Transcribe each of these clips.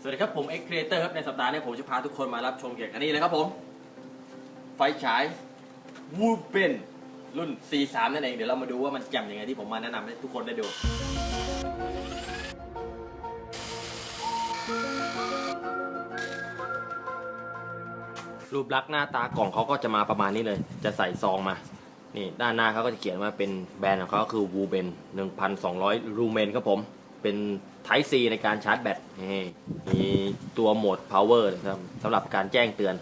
สวัสดีครับผม X Creator ครับในสัปดาห์นี้ผมจะพาทุกคนมารับชมเกี่ยวกับนี้เลยครับผม ไฟฉายวูเ e นรุ่น C3 นั่นเอง เดี๋ยวเรามาดูว่ามันแจ่มยังไงที่ผมมาแนะนำให้ทุกคนได้ดูรูปลักษณ์หน้าตากล่องเขาก็จะมาประมาณนี้เลย จะใส่ซองมา นี่ด้านหน้าเขาก็จะเขียนว่าเป็นแบรนด์ของเขาคือ w o b e n 1,200ลูเมนครับผม เป็น Type C ในการชาร์จแบตนี่มีตัวโหมด power นะครับสำหรับการแจ้งเตือน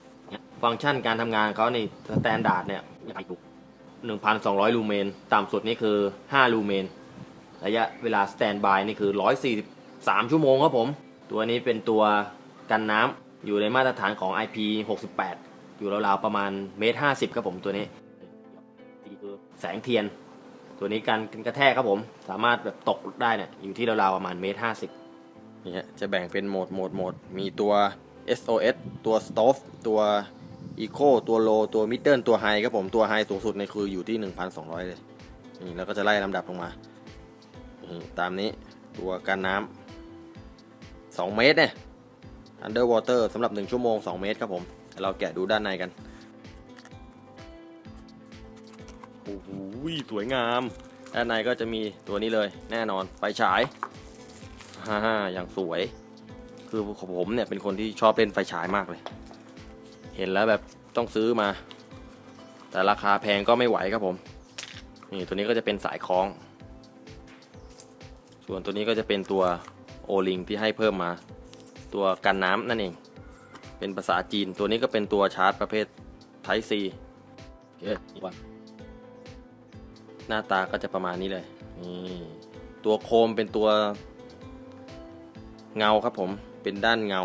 ฟังก์ชันการทำงานเขาในสแตนดาร์ดเนี่ย1,200ลูเมนต่ำสุดนี่คือ5ลูเมนระยะเวลาสแตนบายนี่คือ143ชั่วโมงครับผม ตัวนี้เป็นตัวกันน้ำอยู่ในมาตรฐานของ IP 68อยู่ราวๆประมาณเมตร50ครับผมตัวนี้นี่คือแสงเทียน ตัวนี้การกระแทกครับผม สามารถแบบตกได้เนี่ยอยู่ที่ราวๆประมาณเมตร50นี่ฮะจะแบ่งเป็นโหมดโหมดโหมด มีตัว SOS ตัว Stove ตัว Eco ตัว Low ตัว Middle ตัว High ครับผม ตัว High สูงสุดในคืออยู่ที่ 1,200 เลยนี่แล้วก็จะไล่ลำดับลงมา ตามนี้ตัวกันน้ำ2เมตรเนี่ย Underwater สำหรับ 1 ชั่วโมง 2 เมตรครับผม เราแกะดูด้านในกันโอ้โห สวยงามด้านในก็จะมีตัวนี้เลยแน่นอนไฟฉายฮ่าอย่างสวย คือผมเนี่ยเป็นคนที่ชอบเล่นไฟฉายมากเลย เห็นแล้วแบบต้องซื้อมา แต่ราคาแพงก็ไม่ไหวครับผม นี่ตัวนี้ก็จะเป็นสายคล้อง ส่วนตัวนี้ก็จะเป็นตัวโอลิงที่ให้เพิ่มมา ตัวกันน้ำนั่นเอง เป็นภาษาจีน ตัวนี้ก็เป็นตัวชาร์จประเภท Type C โอเคว่า หน้าตาก็จะประมาณนี้เลยนี่ตัวโคมเป็นตัวเงาครับผมเป็นด้านเงา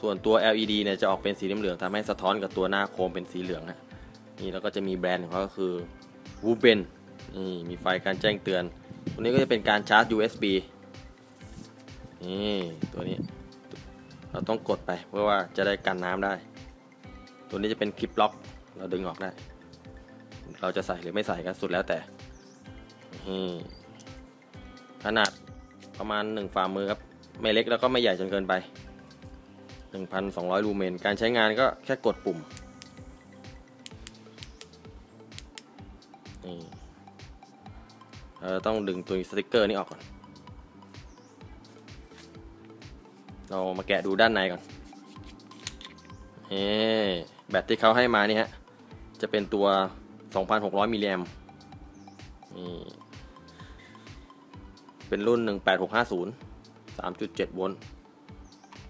ส่วนตัว LED เนี่ยจะออกเป็นสีเหลืองทำให้สะท้อนกับตัวหน้าโคมเป็นสีเหลืองนะนี่แล้วก็จะมีแบรนด์ของเขาก็คือ w o o b e n นี่มีไฟการแจ้งเตือนตัวนี้ก็จะเป็นการชาร์จ USB นี่ตัวนี้เราต้องกดไปเพื่อว่าจะได้กันน้ำได้ ตัวนี้จะเป็นคลิปล็อก เราดึงออกได้ เราจะใส่หรือไม่ใส่ก็สุดแล้วแต่ขนาดประมาณ 1 ฝ่ามือครับ ไม่เล็กแล้วก็ไม่ใหญ่จนเกินไป 1,200 ลูเมน การใช้งานก็แค่กดปุ่มนี่เราต้องดึงตัวสติกเกอร์นี้ออกก่อน เรามาแกะดูด้านในก่อนเฮ้แบตที่เขาให้มานี่ฮะ จะเป็นตัว 2,600มิลลิแอมป์นี่เป็นรุ่น 18650 3.7 โวลต์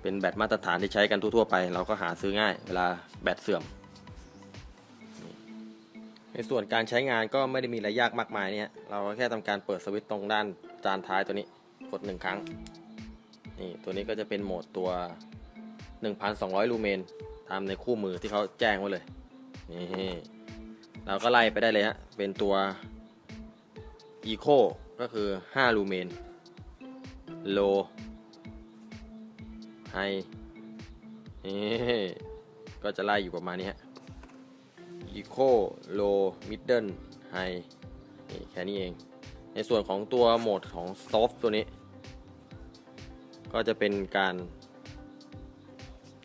เป็นแบตมาตรฐานที่ใช้กันทั่วๆไป เราก็หาซื้อง่าย เวลาแบตเสื่อม ในส่วนการใช้งานก็ไม่ได้มีอะไรยากมากมายเนี่ย เราก็แค่ทำการเปิดสวิตช์ตรงด้านจานท้ายตัวนี้ กดหนึ่งครั้ง นี่ตัวนี้ก็จะเป็นโหมดตัว 1,200 ลูเมน ตามในคู่มือที่เขาแจ้งไว้เลย นี่ เราก็ไล่ไปได้เลยฮะ เป็นตัว Eco ก็คือ 5 ลูเมน Low High นี่ก็จะไล่อยู่ประมาณนี้ฮะ Eco Low Middle High นี่แค่นี้เอง ในส่วนของตัวโหมดของ Soft ตัวนี้ ก็จะเป็นการ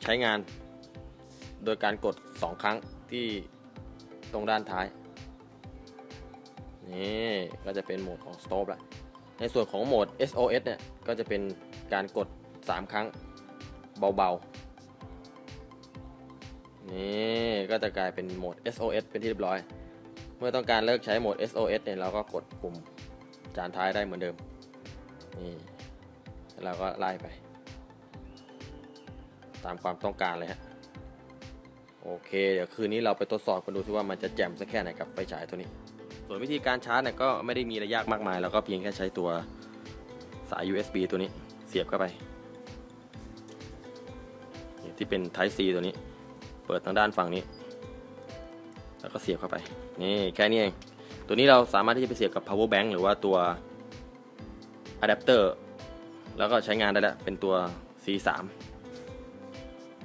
ใช้งาน โดยการกด 2 ครั้งที่ ตรงด้านท้าย นี่ก็จะเป็นโหมดของ Stop ละในส่วนของโหมด SOS เนี่ยก็จะเป็นการกด 3 ครั้งเบาๆ นี่ก็จะกลายเป็นโหมด SOS เป็นที่เรียบร้อย เมื่อต้องการเลิกใช้โหมด SOS เนี่ยเราก็กดปุ่มจานท้ายได้เหมือนเดิม นี่เราก็ไล่ไป ตามความต้องการเลยฮะ โอเค เดี๋ยวคืนนี้เราไปทดสอบกันดูซิว่ามันจะแจ่มสักแค่ไหนกับไฟฉายตัวนี้ ส่วนวิธีการชาร์จเนี่ยก็ไม่ได้มีอะไรยากมากมาย แล้วก็เพียงแค่ใช้ตัวสาย USB ตัวนี้เสียบเข้าไป ที่เป็น Type C ตัวนี้ เปิดทางด้านฝั่งนี้ แล้วก็เสียบเข้าไป นี่แค่นี้เอง ตัวนี้เราสามารถที่จะไปเสียบกับ power bank หรือว่าตัวอะแดปเตอร์แล้วก็ใช้งานได้แล้วเป็นตัว C3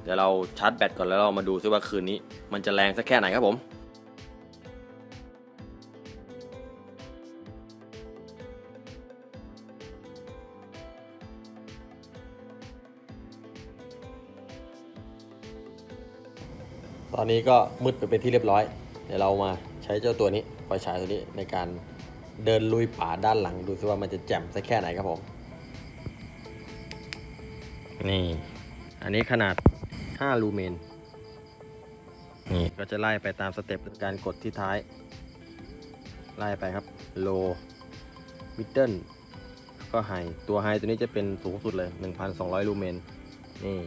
เดี๋ยวเราชาร์จแบตก่อนแล้วเรามาดูซิว่าคืนนี้ มันจะแรงสักแค่ไหนครับผมตอนนี้ก็มืดไปเป็นที่เรียบร้อย เดี๋ยวเรามาใช้เจ้าตัวนี้ไฟฉายตัวนี้ในการเดินลุยป่าด้านหลังดูซิว่ามันจะแจ่มสักแค่ไหนครับผม นี่ อันนี้ขนาด 5 ลูเมน นี่ก็จะไล่ไปตามสเต็ปการกดที่ท้าย ไล่ไปครับ โล มิดเดิลก็ไฮตัวไฮตัวนี้จะเป็นสูงสุดเลย 1,200 ลูเมน นี่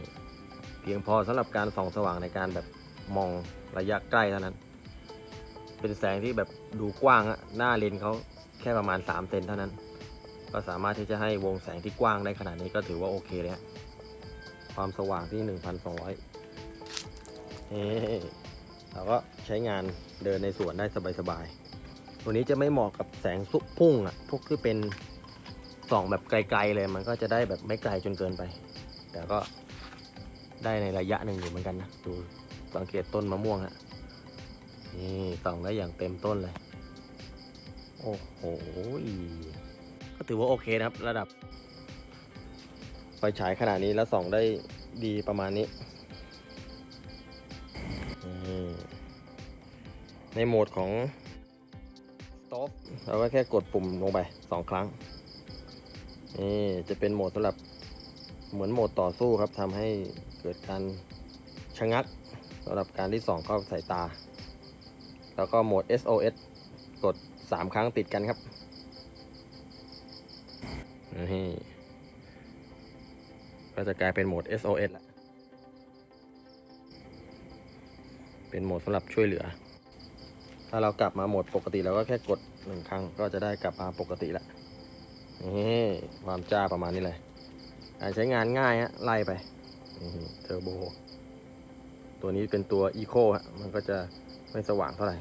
เพียงพอสำหรับการส่องสว่างในการแบบมองระยะใกล้เท่านั้น เป็นแสงที่แบบดูกว้างอะหน้าเลนส์เขาแค่ประมาณ 3 เซนเท่านั้น ก็สามารถที่จะให้วงแสงที่กว้างได้ขนาดนี้ก็ถือว่าโอเคเลยฮะ ความสว่างที่ 1,200เฮ้เราก็ใช้งานเดินในสวนได้สบายๆ ตัวนี้จะไม่เหมาะกับแสงสุพุ่งอะพวกที่เป็นส่องแบบไกลๆเลย มันก็จะได้แบบไม่ไกลจนเกินไป แต่ก็ได้ในระยะหนึ่งอยู่เหมือนกันนะ ดูสังเกตต้นมะม่วงฮะ นี่ส่องได้อย่างเต็มต้นเลย โอ้โห ก็ถือว่าโอเคนะครับ ระดับ ไฟฉายขนาดนี้แล้วส่องได้ดีประมาณนี้นี่ในโหมดของ stop เราก็แค่กดปุ่มลงไปสองครั้ง นี่จะเป็นโหมดสำหรับเหมือนโหมดต่อสู้ครับทำให้เกิดการชะงักสำหรับการที่ส่องเข้าสายตา แล้วก็โหมด SOS กด 3 ครั้งติดกันครับนี่ ก็จะกลายเป็นโหมด SOS ละเป็นโหมดสำหรับช่วยเหลือ ถ้าเรากลับมาโหมดปกติเราก็แค่กดหนึ่งครั้งก็จะได้กลับมาปกติละนี่ความจ้าประมาณนี้เลยการใช้งานง่ายฮะไล่ไปเทอร์โบ ตัวนี้เป็นตัว Eco ฮะมันก็จะไม่สว่างเท่าไหร่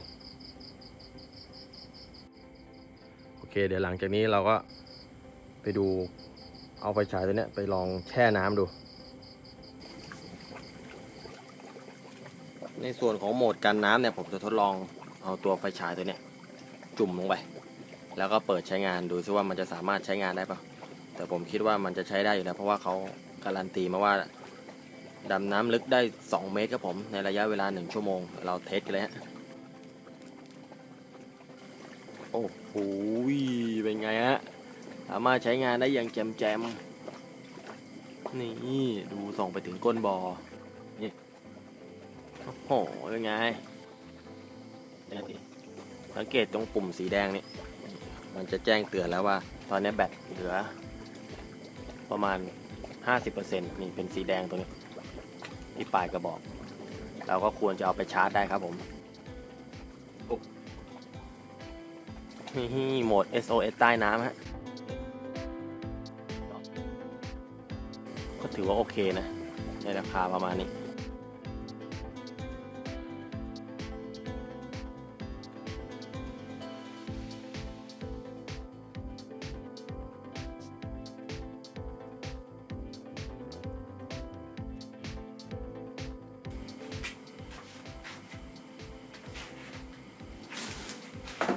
โอเค เดี๋ยวหลังจากนี้เราก็ไปดู เอาไฟฉายตัวเนี้ยไปลองแช่น้ำดู ในส่วนของโหมดกันน้ำเนี่ยผมจะทดลองเอาตัวไฟฉายตัวเนี้ยจุ่มลงไป แล้วก็เปิดใช้งานดูซิว่ามันจะสามารถใช้งานได้ปะแต่ผมคิดว่ามันจะใช้ได้อยู่แล้วเพราะว่าเขาการันตีมาว่าดำน้ำลึกได้ 2 เมตรครับผมในระยะเวลา 1 ชั่วโมง เราเทสกันเลยฮะ โอ้โหเป็นไงฮะ สามารถใช้งานได้อย่างแจมแจมๆนี่ดูส่องไปถึงก้นบอ่อนี่โอ้โหเป็นไงนี่สังเกตตรงปุ่มสีแดงนี่มันจะแจ้งเตือนแล้วว่า ตอนนี้แบตเหลือ ประมาณ 50%นี่เป็นสีแดงตัวนี้ที่ปลายกระบอก เราก็ควรจะเอาไปชาร์จได้ครับผมนี่โหมด SOS ใต้น้ำฮะ ก็ถือว่าโอเคนะ ในราคาประมาณนี้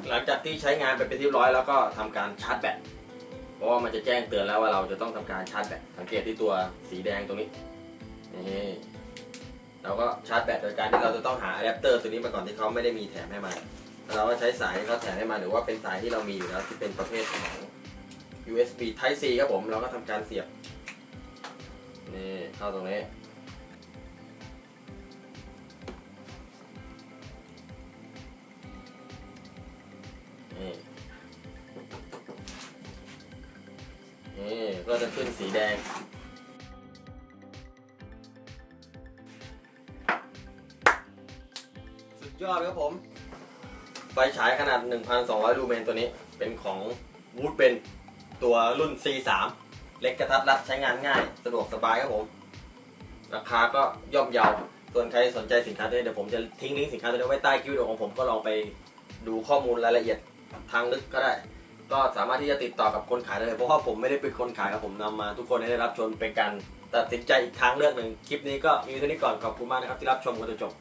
หลังจากที่ใช้งานไปเป็นที่เรียบร้อยแล้วก็ทำการชาร์จแบต เพราะว่ามันจะแจ้งเตือนแล้วว่าเราจะต้องทำการชาร์จแบตสังเกตที่ตัวสีแดงตรงนี้นี่เราก็ชาร์จแบตโดยการที่เราจะต้องหาอะแดปเตอร์ตัวนี้มาก่อนที่เขาไม่ได้มีแถมให้มาแล้วเราก็ใช้สายที่เขาแถมให้มาหรือว่าเป็นสายที่เรามีอยู่แล้วที่เป็นประเภทของ USB Type C ครับผมเราก็ทำการเสียบนี่เข้าตรงนี้ ก็จะขึ้นสีแดง สุดยอดครับผม ไฟฉายขนาด 1,200 ลูเมนตัวนี้เป็นของ w o o d b e n ตัวรุ่น C3 เล็กกระทัดรัดใช้งานง่าย สะดวกสบายครับผม ราคาก็ย่อมเยา ส่วนใครสนใจสินค้าตัวนี้เดี๋ยวผมจะทิ้งลิงก์สินค้าตัวนี้ไว้ใต้คลิปวิดีโอของผมก็ลองไปดูข้อมูลรายละเอียดทางลึกก็ได้ ก็สามารถที่จะติดต่อกับคนขายได้เลยเพราะว่าผมไม่ได้เป็นคนขายครับผมนำมา ทุกคนให้ได้รับชมเป็นการตัดสินใจอีกทางเลือกหนึ่งคลิปนี้ก็มีเท่านี้ก่อนขอบคุณมากนะครับที่รับชมกันจนจบ